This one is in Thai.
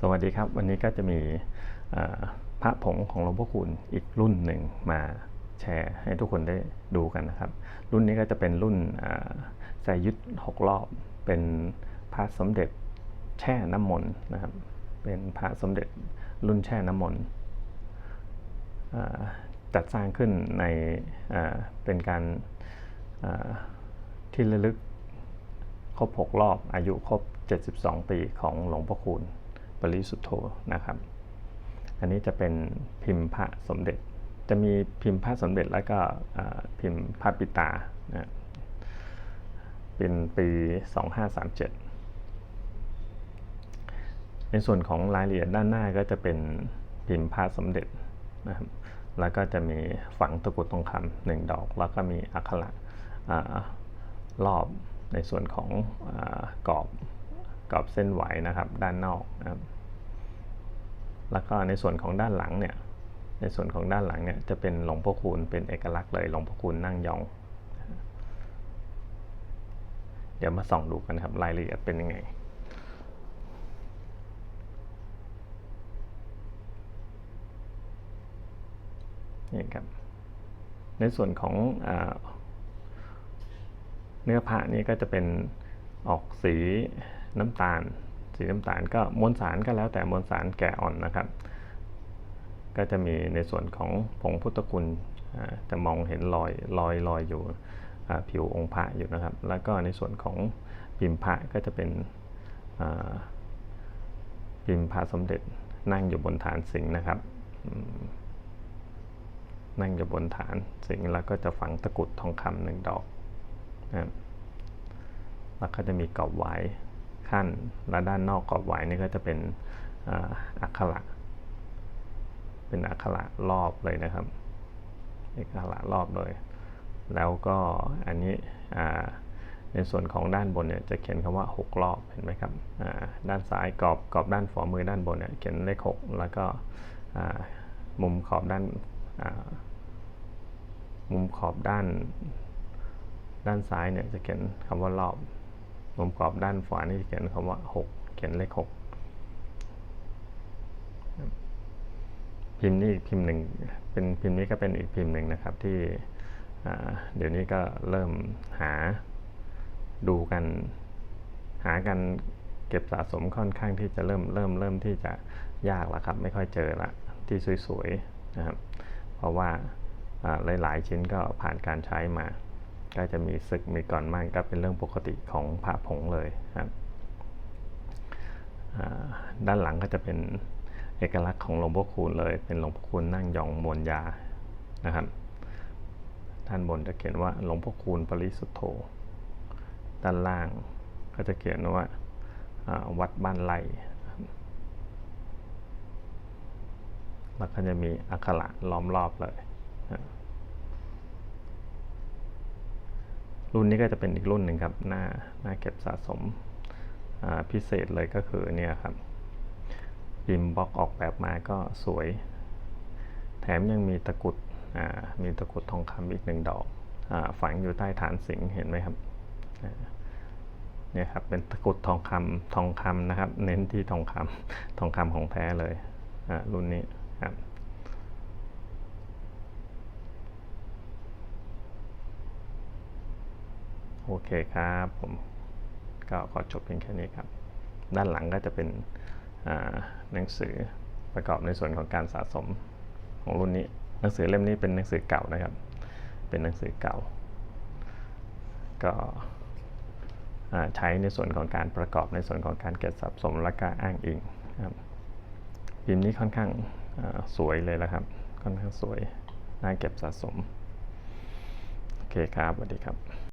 สวัสดีครับ วันนี้ก็จะมีพระผงของหลวงพ่อคูณอีกรุ่นหนึ่งมาแชร์ให้ทุกคนได้ดูกันนะครับ รุ่นนี้ก็จะเป็นรุ่นใส่ยุทธหกรอบ เป็นพระสมเด็จแช่น้ำมนต์นะครับ เป็นพระสมเด็จรุ่นแช่น้ำมนต์จัดสร้างขึ้นในเป็นการที่ระลึกครบ 6 รอบอายุครบ 72 ปีของหลวงพ่อคูณ ปริสุทธโธนะครับ อันนี้จะเป็นพิมพ์พระสมเด็จ จะมีพิมพ์พระสมเด็จแล้วก็พิมพ์พระปิตานะเป็นปี 2537 ในส่วนของรายละเอียดด้านหน้าก็จะเป็นพิมพ์พระสมเด็จนะครับแล้วก็จะมีฝังตะกุดทองคำหนึ่งดอก แล้วก็มีอักขระรอบในส่วนของอกรอบ กรอบเส้นไหวนะครับด้านนอกนะครับ แล้วก็ในส่วนของด้านหลังเนี่ย ในส่วนของด้านหลังเนี่ยจะเป็นหลวงพ่อคูณเป็นเอกลักษณ์เลยหลวงพ่อคูณนั่งยอง เดี๋ยวมาส่องดูกันครับรายละเอียดเป็นยังไงนี่ครับ ในส่วนของอเนื้อผ้านี่ก็จะเป็นออกสี น้ำตาล สีน้ำตาลก็มวลสารก็แล้วแต่มวลสารแก่อ่อนนะครับ ก็จะมีในส่วนของผงพุทธคุณจะมองเห็นรอยรอยรอยอยู่ผิวองค์พระอยู่นะครับ แล้วก็ในส่วนของพิมพ์พระก็จะเป็นพิมพ์พระสมเด็จนั่งอยู่บนฐานสิงห์นะครับ นั่งอยู่บนฐานสิงห์แล้วก็จะฝังตะกุดทองคำหนึ่งดอกนะแล้วก็จะมีกรอบไว้ ขั้น และด้านนอกกรอบไหวนี่ก็จะเป็นอักขระ เป็นอักขระรอบเลยนะครับอักขระรอบเลย แล้วก็อันนี้ในส่วนของด้านบนเนี่ยจะเขียนคำว่า 6 รอบเห็นไหมครับด้านซ้ายกรอบกรอบด้านฝ่ามือด้านบนเนี่ยเขียนเลข 6 แล้วก็มุมขอบด้านมุมขอบด้าน ด้านซ้ายเนี่ยจะเขียนคำว่ารอบ มุมกรอบด้านขวานี่เขียนคำว่า 6 เขียนเลข6พิมพ์นี่พิมพ์หนึ่งเป็นพิมพ์นี้ก็เป็นอีกพิมพ์หนึ่งนะครับที่เดี๋ยวนี้ก็เริ่มหาดูกัน หากันเก็บสะสมค่อนข้างที่จะเริ่มเริ่มเริ่มที่จะยากล้วครับ ไม่ค่อยเจอละที่สวยๆนะครับเพราะว่าหลายๆชิ้นก็ผ่านการใช้มา ก็จะมีศึกมีก่อนมั่นก็เป็นเรื่องปกติของพระผงเลยครับด้านหลังก็จะเป็นเอกลักษณ์ของหลวงพ่อคูณเลย เป็นหลวงพ่อคูณนั่งยองมวลยานะครับด้านบนจะเขียนว่าหลวงพ่อคูณปริสุทธโธด้านล่างก็จะเขียนว่าวัดบ้านไร่แล้วก็จะมีอักขระล้อมรอบเลย รุ่นนี้ก็จะเป็นอีกรุ่นหนึ่งครับหน้าหน้าเก็บสะสมพิเศษเลยก็คือเนี่ยครับพิมพ์บล็อกออกแบบมาก็สวย แถมยังมีตะกุดมีตะกุดทองคำอีกหนึ่งดอกอฝังอยู่ใต้ฐานสิงเห็นไหมครับเนี่ยครับเป็นตะกุดทองคำทองคำนะครับ เน้นที่ทองคำทองคำของแท้เลยรุ่นนี้ครับ โอเคครับผมก็ขอจบเพียงแค่นี้ครับ ด้านหลังก็จะเป็นหนังสือประกอบในส่วนของการสะสมของรุ่นนี้ หนังสือเล่มนี้เป็นหนังสือเก่านะครับ เป็นหนังสือเก่า ก็ใช้ในส่วนของการประกอบในส่วนของการเก็บสะสมและก็อ้างอิงครับพิมพ์นี้ค่อนข้างสวยเลยแล้วครับ ค่อนข้างสวยน่าเก็บสะสม โอเคครับสวัสดีครับ